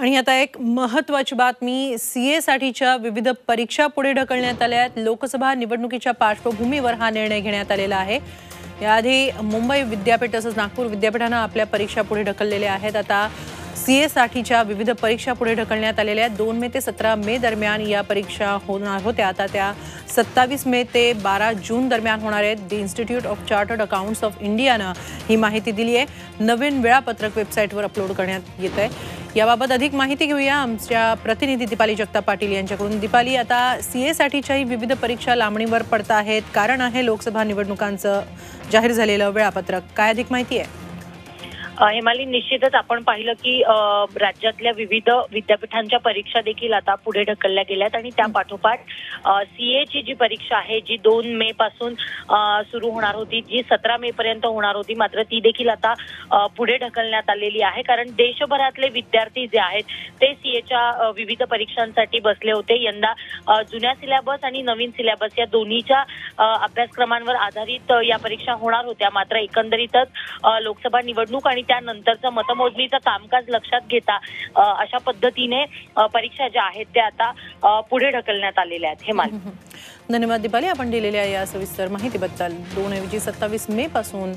आणि आता एक महत्वाची बातमी सी साठीच्या विविध परीक्षा पुढे ढकलण्यात आल्या आहेत. लोकसभा निवडणुकीच्या पार्श्वभूमीवर हा निर्णय घेण्यात आलेला आहे. याआधी मुंबई विद्यापीठ तसंच नागपूर विद्यापीठानं आपल्या परीक्षा पुढे ढकललेल्या आहेत. आता सीएसाठीच्या विविध परीक्षा पुढे ढकलण्यात आलेल्या आहेत. दोन मे ते सतरा मे दरम्यान या परीक्षा होणार होत्या. आता त्या सत्तावीस मे ते बारा जून दरम्यान होणार आहेत. The institute of chartered accountants of इंडियानं ही माहिती दिली आहे. नवीन वेळापत्रक वेबसाईटवर अपलोड करण्यात येत आहे. याबाबत अधिक माहिती घेऊया. आमच्या प्रतिनिधी दीपाली जगताप पाटील यांच्याकडून. दीपाली आता सी एसाठीच्याही विविध परीक्षा लांबणीवर पडत आहेत कारण आहे लोकसभा निवडणुकांचं जाहीर झालेलं वेळापत्रक. काय अधिक माहिती आहे? हेमाली निश्चितच आपण पाहिलं की राज्यातल्या विविध विद्यापीठांच्या परीक्षा देखील आता पुढे ढकलल्या गेल्यात आणि त्या पाठोपाठ सीए ची जी परीक्षा आहे जी दोन मे पासून सुरू होणार होती जी सतरा मे पर्यंत होणार होती मात्र ती देखील आता पुढे ढकलण्यात आलेली आहे. कारण देशभरातले विद्यार्थी जे आहेत ते सीएच्या विविध परीक्षांसाठी बसले होते. यंदा जुन्या सिलेबस आणि नवीन सिलेबस या दोन्हीच्या अभ्यासक्रमांवर आधारित या परीक्षा होणार होत्या. मात्र एकंदरीतच लोकसभा निवडणूक आणि त्यानंतरचं मतमोजणीचं कामकाज लक्षात घेता अशा पद्धतीने परीक्षा ज्या आहेत त्या आता पुढे ढकलण्यात आलेल्या आहेत. हेमाल धन्यवाद दिपाली. आपण दिलेल्या या सविस्तर माहितीबद्दल. दोन ऐवजी सत्तावीस मे पासून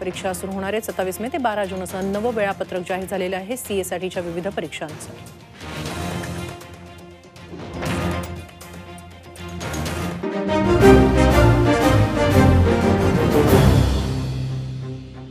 परीक्षा सुरू होणार आहे. सत्तावीस मे ते बारा जून असं नवं वेळापत्रक जाहीर झालेलं आहे. सीएसाठीच्या विविध परीक्षांचं.